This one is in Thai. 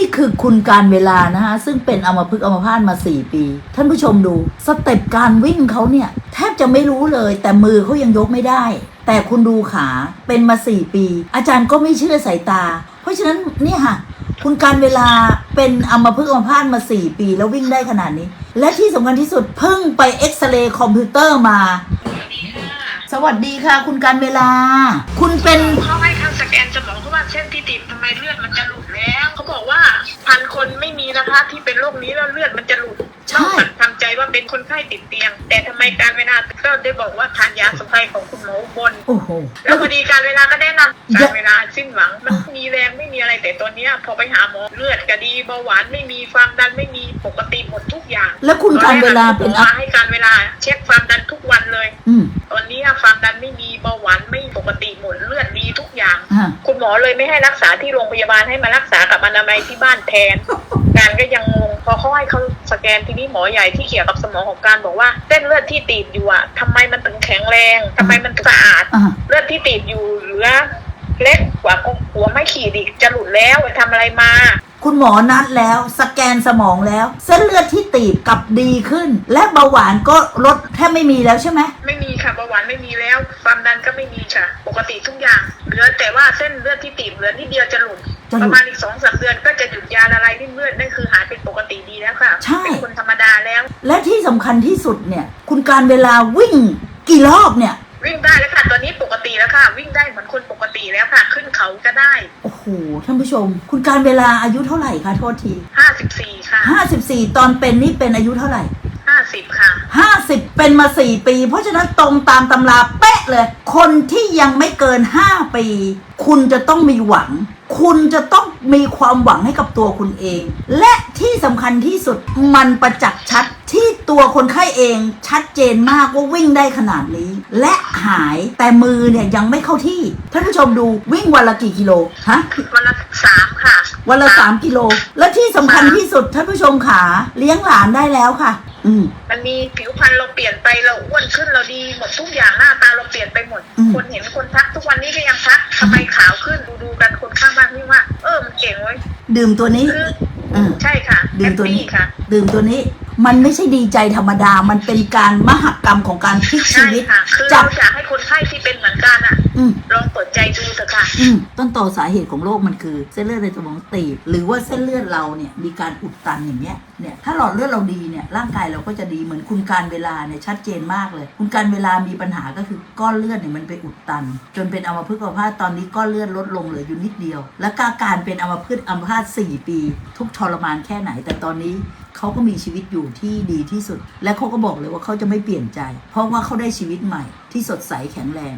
นี่คือคุณการเวลานะฮะซึ่งเป็นอมพฤกอมพาตมา 4 ปี ท่านผู้ชมดูสเต็ปการวิ่งเขาเนี่ย แทบจะไม่รู้เลย แต่มือเขายังยกไม่ได้ แต่คุณดูขาเป็นมา 4 ปี อาจารย์ก็ไม่เชื่อสายตา เพราะฉะนั้นเนี่ยค่ะคุณการเวลาเป็นอัมพฤกษ์อัมพาตมา 4 ปี แล้ววิ่งได้ขนาดนี้ และที่สำคัญที่สุดเพิ่งไปเอ็กซเรย์คอมพิวเตอร์มา สวัสดีค่ะ คุณการเวลา คุณเป็นเขาให้ทางสแกนสมองเพราะว่าเส้นที่ติดทำไมเลือดมันจะหลุดแล้ว เขาบอกว่าพัน คนไม่มีนะคะที่เป็นโรคนี้แล้วเลือดมันจะหลุดใช่ นอกจากทำใจว่าเป็นคนไข้ติดเตียง แต่ทำไมการเวลาก็ได้บอกว่าทานยาสมุนไพรของคุณหมออุบน โอ้โห แล้วพอดีการเวลาก็แนะนำเยกาอะรเวลาสิ้นหวัง มันมีแรงไม่มีอะไรแต่ตอนเนี้ยพอไปหาหมอเลือดก็ดีเบาหวานไม่มีความดันไม่มีปกติหมดทุกอย่างแล้วคุณการเวลาเป็นหมอให้การเวลาเช็คความดัน อ่าคุณหมอเลยไม่ให้รักษาที่โรงพยาบาลให้มารักษากับอนามัยที่บ้านแทน การก็ยังงงพอเขาให้เขาสแกนทีนี้หมอใหญ่ที่เกี่ยวกับสมองของการบอกว่าเส้นเลือดที่ตีบอยู่อะทำไมมันถึงแข็งแรงทำไมมันถึงสะอาดอ่าเลือดที่ตีบอยู่เหลือเล็กกว่าหัวไม่ขีดอีกจะหลุดแล้วไปทำอะไรมาคุณหมอนัดแล้วสแกนสมองแล้ว เส้นเลือดที่ตีบกลับดีขึ้น และเบาหวานก็ลดแทบไม่มีแล้วใช่ไหม ไม่มีค่ะเบาหวานไม่มีแล้ว ความดันก็ไม่มีค่ะ ปกติทุกอย่างเหลือแต่ว่าเส้นเลือดที่ตีบเหลือนิดเดียวจะหลุดจะหปลุระดมาณอีกสองสามเดือนก็จะหยุดยาละลายริ่มเลือดนั่นคือหายเป็นปกติดีแล้วค่ะใช่เป็นคนธรรมดาแล้ว และที่สำคัญที่สุดเนี่ย คุณการเวลาวิ่งกี่รอบเนี่ยวิ่งได้แล้วค่ะ ตอนนี้ปกติแล้วค่ะ วิ่งได้เหมือนคนปกติแล้วค่ะ ขึ้นเขาก็ได้ โอ้โห ท่านผู้ชม คุณการเวลาอายุเท่าไหร่คะ โทษทีห้าสิบสี่ค่ะ54ตอนเป็นนี่เป็นอายุเท่าไหร่ห้า สิบค่ะ50เป็นมา4ปี เพราะฉะนั้นตรงตามตำราเป๊ะเลย คนที่ยังไม่เกิน5ปี คุณจะต้องมีหวัง คุณจะต้องมีความหวังให้กับตัวคุณเอง และที่สำคัญที่สุดมันประจักษ์ชัดที่ตัวคนไข้เองชัดเจนมากว่าวิ่งได้ขนาดนี้ และหายแต่มือเนี่ยยังไม่เข้าที่ท่านผู้ชมดูวิ่งวันละกี่กิโลฮะวันละสามค่ะ วันละ3กิโล และที่สำคัญที่สุดท่านผู้ชมขาเลี้ยงหลานได้แล้วค่ะ อืม มันมีผิวพรรณเราเปลี่ยนไปเราอ้วนขึ้นเราดีหมดทุกอย่างหน้าตาเราเปลี่ยนไปหมด อืม คนเห็นคนทักทุกวันนี้ก็ยังทักทำไมขาวขึ้นดูดูๆกันคนข้างบ้านนี่ว่า เออมันเก่งเว้ยดื่มตัวนี้คือเออใช่ค่ะดื่มตัวนี้แฮปปี้ค่ะ ดื่มตัวนี้ มันไม่ใช่ดีใจธรรมดา มันเป็นการมหกรรมของการพลิกชีใช่วิต ค่ะ คือจัเราอยากให้คนไข้ที่เป็นเหมือนกันอะอืม ลอง ต้นตอสาเหตุของโรคมันคือ เส้นเลือดในสมองตีบ หรือว่าเส้นเลือดเราเนี่ยมีการอุดตันอย่างเงี้ยเนี่ยถ้าหลอดเลือดเราดีเนี่ยร่างกายเราก็จะดีเหมือนคุณการเวลาเนี่ยชัดเจนมากเลย คุณการเวลามีปัญหาก็คือก้อนเลือดเนี่ยมันไปอุดตัน จนเป็นอัมพฤกษ์อัมพาตตอนนี้ก้อนเลือดลดลงเหลืออยู่นิดเดียว และกาการเป็นอัมพฤกษ์อัมพาต4ปี ทุกทรมานแค่ไหน แต่ตอนนี้เขาก็มีชีวิตอยู่ที่ดีที่สุด และเขาก็บอกเลยว่าเขาจะไม่เปลี่ยนใจ เพราะว่าเขาได้ชีวิตใหม่ที่สดใสแข็งแรง